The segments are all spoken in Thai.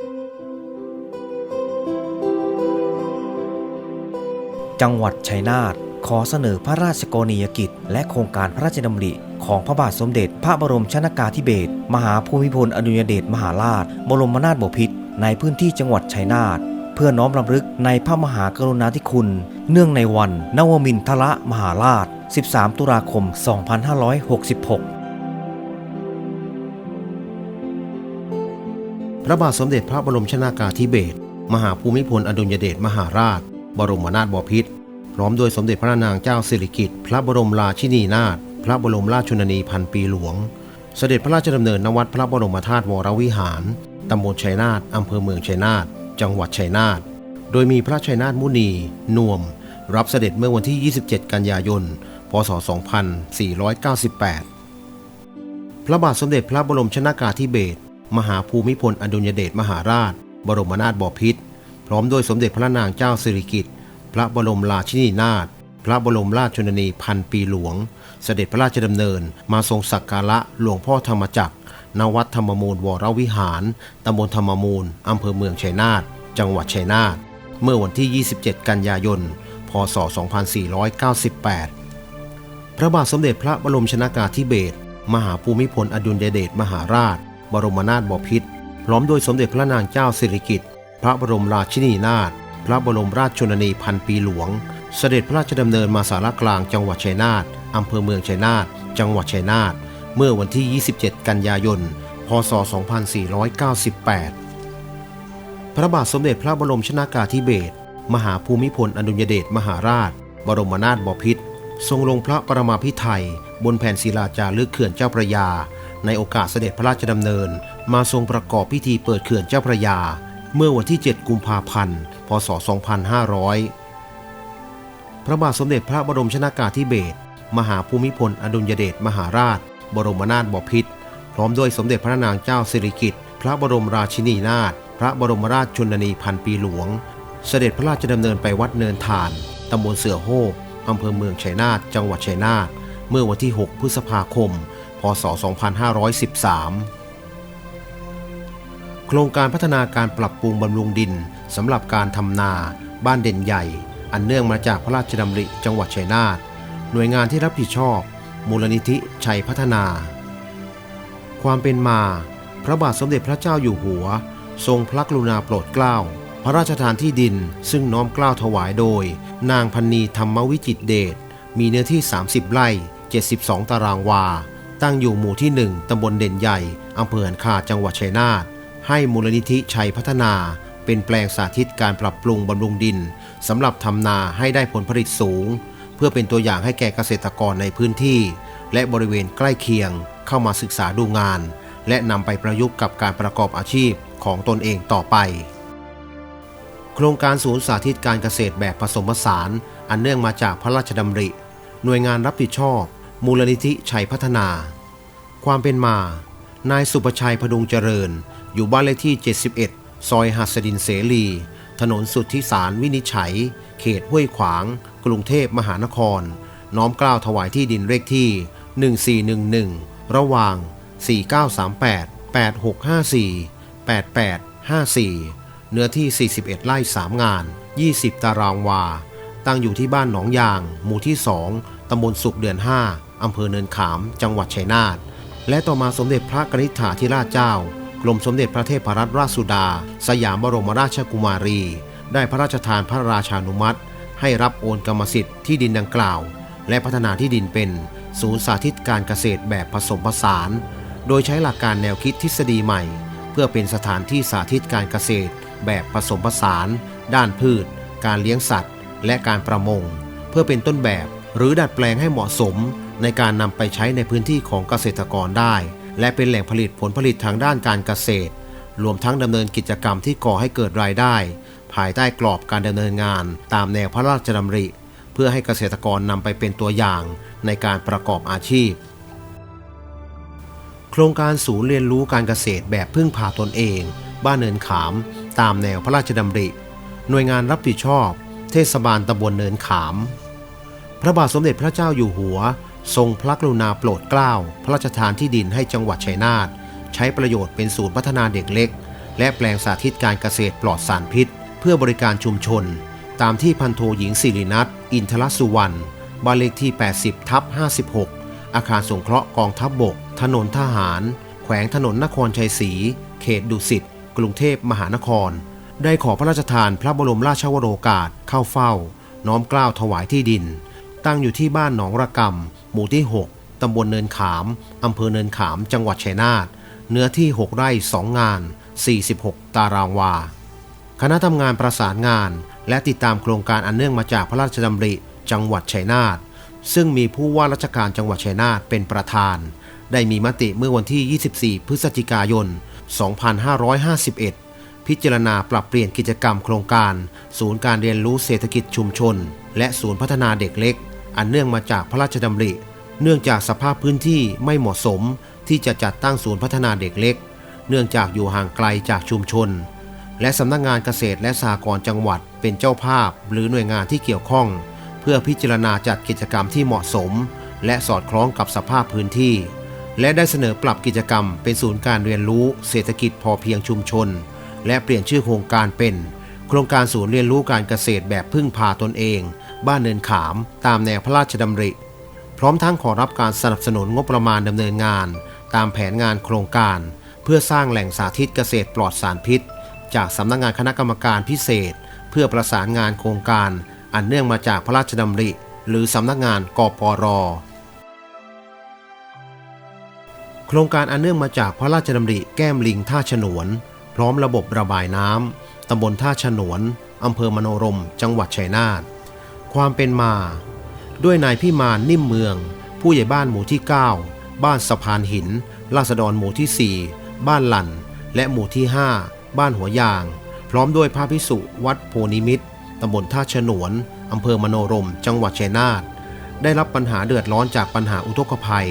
จังหวัดชัยนาทขอเสนอพระราชกรณียกิจ และโครงการพระราชดำริของพระบาทสมเด็จ พระบรมชนากาธิเบศรมหาภูมิพลอดุลยเดชมหาราช บรมนาถบพิตรในพื้นที่จังหวัดชัยนาทเพื่อน้อมรำลึกในพระมหากรุณาธิคุณ เนื่องในวันนวมินทรมหาราช 13 ตุลาคม 2566 ระบาทสมเด็จพระบรมชนากาธิเบศรมหาภูมิพลอดุลยเดชมหาราช บรมนาถบพิตรพร้อมโดยสมเด็จพระนางเจ้าสิริกิติ์พระบรมราชินีนาถพระบรมราชชนนีพันปีหลวง เสด็จพระราชดำเนินณวัดพระบรมธาตุวรวิหาร ตำบลชัยนาทอำเภอเมืองชัยนาทจังหวัดชัยนาทโดยมีพระชัยนาทมุนี นวม รับเสด็จเมื่อวันที่ 27 กันยายน พศ 2498 พระบาทสมเด็จพระบรมชนากาธิเบศร มหาภูมิพลอดุลยเดชมหาราช บรมนาถบพิตรพร้อมด้วยสมเด็จพระนางเจ้าสิริกิติ์พระบรมราชินีนาถพระบรมราชชนนีพันปีหลวง เสด็จพระราชดำเนิน มาทรงสักการะหลวงพ่อธรรมจักรณวัดธรรมมูลวรวิหาร ตำบลธรรมมูล อำเภอเมืองชัยนาท จังหวัดชัยนาท เมื่อวันที่ 27 กันยายน พศ 2498 พระบาทสมเด็จพระบรมชนากาธิเบศร มหาภูมิพลอดุลยเดชมหาราช บรมนาถบพิตรพร้อมโดยสมเด็จพระนางเจ้าสิริกิติ์พระบรมราชินีนาถพระบรมราชชนนีพันปีหลวง เสด็จพระราชดำเนินมาสารกลางจังหวัดชัยนาทอำเภอเมืองชัยนาทจังหวัดชัยนาทเมื่อวันที่ 27 กันยายน พศ 2498 พระบาทสมเด็จพระบรมชนากาธิเบศรมหาภูมิพลอดุลยเดชมหาราช บรมนาถบพิตรทรงลงพระประมาพิไทยบนแผ่นศิลาจารึกเขื่อนเจ้าพระยา ในโอกาสเสด็จพระราชดำเนิน มาทรงประกอบพิธีเปิดเขื่อนเจ้าพระยา เมื่อวันที่ 7 กุมภาพันธ์ พศ 2500 พระบาทสมเด็จพระบรมชนากาธิเบศรมหาภูมิพลอดุลยเดชมหาราช บรมนาถบพิตรพร้อมด้วยสมเด็จพระนางเจ้าสิริกิติ์พระบรมราชินีนาถพระบรมราชชนนีพันปีหลวง เสด็จพระราชดำเนินไปวัดเนินทานตำบลเสือโฮกอำเภอเมืองชัยนาทจังหวัดชัยนาทเมื่อวันที่ 6 พฤษภาคม พศ 2513 โครงการพัฒนาการปรับปรุงบำรุงดินสำหรับการทำนาบ้านเด่นใหญ่ อันเนื่องมาจากพระราชดำริจังหวัดชัยนาทหน่วยงานที่รับผิดชอบ มูลนิธิชัยพัฒนา ความเป็นมา พระบาทสมเด็จพระเจ้าอยู่หัว ทรงพระกรุณาโปรดเกล้าพระราชทานที่ดินซึ่งน้อมเกล้าถวายโดย นางพันนีธรรมวิจิตรเดชมีเนื้อที่ 30 ไร่ 72 ตารางวา ตั้งอยู่หมู่ที่ 1 ตำบลเด่นใหญ่ อำเภอหันคาจังหวัดชัยนาท ให้มูลนิธิชัยพัฒนา เป็นแปลงสาธิตการปรับปรุงบำรุงดินสำหรับทำนาให้ได้ผลผลิตสูง เพื่อเป็นตัวอย่างให้แก่เกษตรกรในพื้นที่ และบริเวณใกล้เคียง เข้ามาศึกษาดูงาน และนำไปประยุกต์กับการประกอบอาชีพของตนเองต่อไป โครงการศูนย์สาธิตการเกษตรแบบผสมผสาน อันเนื่องมาจากพระราชดำริ หน่วยงานรับผิดชอบ มูลนิธิชัยพัฒนา ความเป็นมา นายสุประชัยพดุงเจริญ อยู่บ้านเลขที่ 71 ซอยหัสดินเสรี ถนนสุทธิสารวินิจฉัย เขตห้วยขวาง กรุงเทพมหานคร น้อมกล้าวถวายที่ดินเลขที่ 1411 ระหว่าง 4938 8654 8854 เนื้อที่ 41 ไร่ 3 งาน 20 ตารางวา ตั้งอยู่ที่บ้านหนองยาง หมู่ที่ 2 ตำบลสุขเดือน 5 อำเภอเนินขาม จังหวัดชัยนาท และต่อมาสมเด็จพระกนิษฐาธิราชเจ้ากรมสมเด็จพระเทพรัตนราชสุดา สยามบรมราชกุมารี ได้พระราชทานพระราชานุมัติ ให้รับโอนกรรมสิทธิ์ที่ดินดังกล่าว และพัฒนาที่ดินเป็น ศูนย์สาธิตการเกษตรแบบผสมผสาน โดยใช้หลักการแนวคิดทฤษฎีใหม่ เพื่อเป็นสถานที่สาธิตการเกษตร แบบผสมผสาน ด้านพืช การเลี้ยงสัตว์ และการประมง เพื่อเป็นต้นแบบหรือดัดแปลงให้เหมาะสม ในการนำไปใช้ในพื้นที่ของเกษตรกรได้ และเป็นแหล่งผลิตผลผลิตทางด้านการเกษตร รวมทั้งดำเนินกิจกรรมที่ก่อให้เกิดรายได้ ภายใต้กรอบการดำเนินงาน ตามแนวพระราชดำริ เพื่อให้เกษตรกรนำไปเป็นตัวอย่างในการประกอบอาชีพ โครงการศูนย์เรียนรู้การเกษตรแบบพึ่งพาตนเอง บ้านเนินขาม ตามแนวพระราชดำริ หน่วยงานรับผิดชอบ เทศบาลตำบลเนินขาม พระบาทสมเด็จพระเจ้าอยู่หัว ทรงพระกรุณาโปรดเกล้าพระราชทานที่ดินให้จังหวัดชัยนาทใช้ประโยชน์เป็นศูนย์พัฒนาเด็กเล็ก และแปลงสาธิตการเกษตรปลอดสารพิษ เพื่อบริการชุมชน ตามที่พันโทหญิงสิรินัทอินทรสุวรรณบ้านเลขที่ 80ทับ56 อาคารสงเคราะห์กองทัพบบก ถนนทหาร แขวงถนนนครชัยศรีเขตดุสิตกรุงเทพมหานคร ได้ขอพระราชทานพระบรมราชวโรกาสเข้าเฝ้า น้อมเกล้าวถวายที่ดิน ตั้งอยู่ที่บ้านหนองระกำหมู่ที่ 6 ตำบลเนินขาม อำเภอเนินขาม จังหวัดชัยนาท เนื้อที่ 6 ไร่ 2 งาน 46 ตารางวา คณะทำงานประสานงาน และติดตามโครงการอันเนื่องมาจากพระราชดำริ จังหวัดชัยนาท ซึ่งมีผู้ว่าราชการจังหวัดชัยนาทเป็นประธาน ได้มีมติเมื่อวันที่ 24 พฤศจิกายน 2551พิจารณาปรับเปลี่ยนกิจกรรมโครงการ ศูนย์การเรียนรู้เศรษฐกิจชุมชน และศูนย์พัฒนาเด็กเล็ก อันเนื่องมาจากพระราชดำริ เนื่องจากสภาพพื้นที่ไม่เหมาะสมที่จะจัดตั้งศูนย์พัฒนาเด็กเล็ก เนื่องจากอยู่ห่างไกลจากชุมชน และสำนักงานเกษตรและสหกรณ์จังหวัดเป็นเจ้าภาพ หรือหน่วยงานที่เกี่ยวข้อง เพื่อพิจารณาจัดกิจกรรมที่เหมาะสม และสอดคล้องกับสภาพพื้นที่ และได้เสนอปรับกิจกรรม เป็นศูนย์การเรียนรู้ เศรษฐกิจพอเพียงชุมชน และเปลี่ยนชื่อโครงการเป็น โครงการศูนย์เรียนรู้การเกษตรแบบพึ่งพาตนเอง บ้านเนินขาม ตามแนวพระราชดำริ พร้อมทั้งขอรับการสนับสนุนงบประมาณดำเนินงาน ตามแผนงานโครงการ เพื่อสร้างแหล่งสาธิตเกษตรปลอดสารพิษ จากสำนักงานคณะกรรมการพิเศษ เพื่อประสานงานโครงการ อันเนื่องมาจากพระราชดำริ หรือสำนักงานกปรโครงการอันเนื่องมาจากพระราชดำริแก้มลิงท่าฉนวน พร้อมระบบระบายน้ำตำบลท่าฉนวน อำเภอมโนรม จังหวัดชัยนาท ความเป็นมา ด้วยนายพิมานนิ่มเมือง ผู้ใหญ่บ้านหมู่ที่ 9 บ้านสะพานหิน ราษฎรหมู่ที่ 4 บ้านหลันและหมู่ที่ 5 บ้านหัวยาง พร้อมด้วยพระพิสุวัดโพนิมิตรตำบลท่าฉนวนอำเภอมโนรม จังหวัดชัยนาทได้รับปัญหาเดือดร้อนจากปัญหาอุทกภัย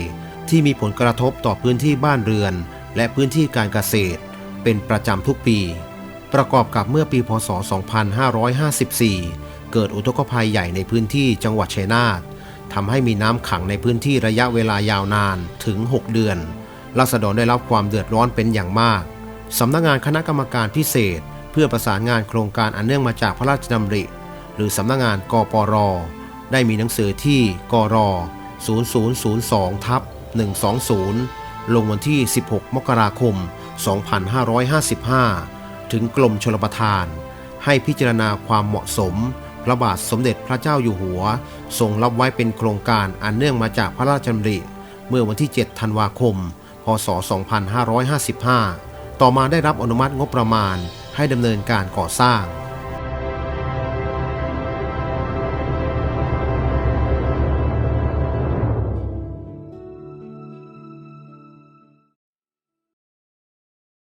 ที่มีผลกระทบต่อพื้นที่บ้านเรือน และพื้นที่การเกษตร เป็นประจำทุกปี ประกอบกับเมื่อปีพศ 2554 เกิดอุทกภัยใหญ่ในพื้นที่จังหวัดชัยนาททำให้มีน้ำขังในพื้นที่ระยะเวลายาวนานถึง 6 เดือนราษฎรได้รับความเดือดร้อนเป็นอย่างมากสำนักงานคณะกรรมการพิเศษ เพื่อประสานงานโครงการอันเนื่องมาจากพระราชดำริ หรือสำนักงานกปร ได้มีหนังสือที่กร 0002ทับ120 ลงวันที่ 16 มกราคม 2555 ถึงกรมชลประทาน ให้พิจารณาความเหมาะสม พระบาทสมเด็จพระเจ้าอยู่หัวทรงรับไว้เป็นโครงการอันเนื่องมาจากพระราชดำริ เมื่อวันที่ 7 ธันวาคม พศ 2555 ต่อมาได้รับอนุมัติงบประมาณให้ดำเนินการก่อสร้าง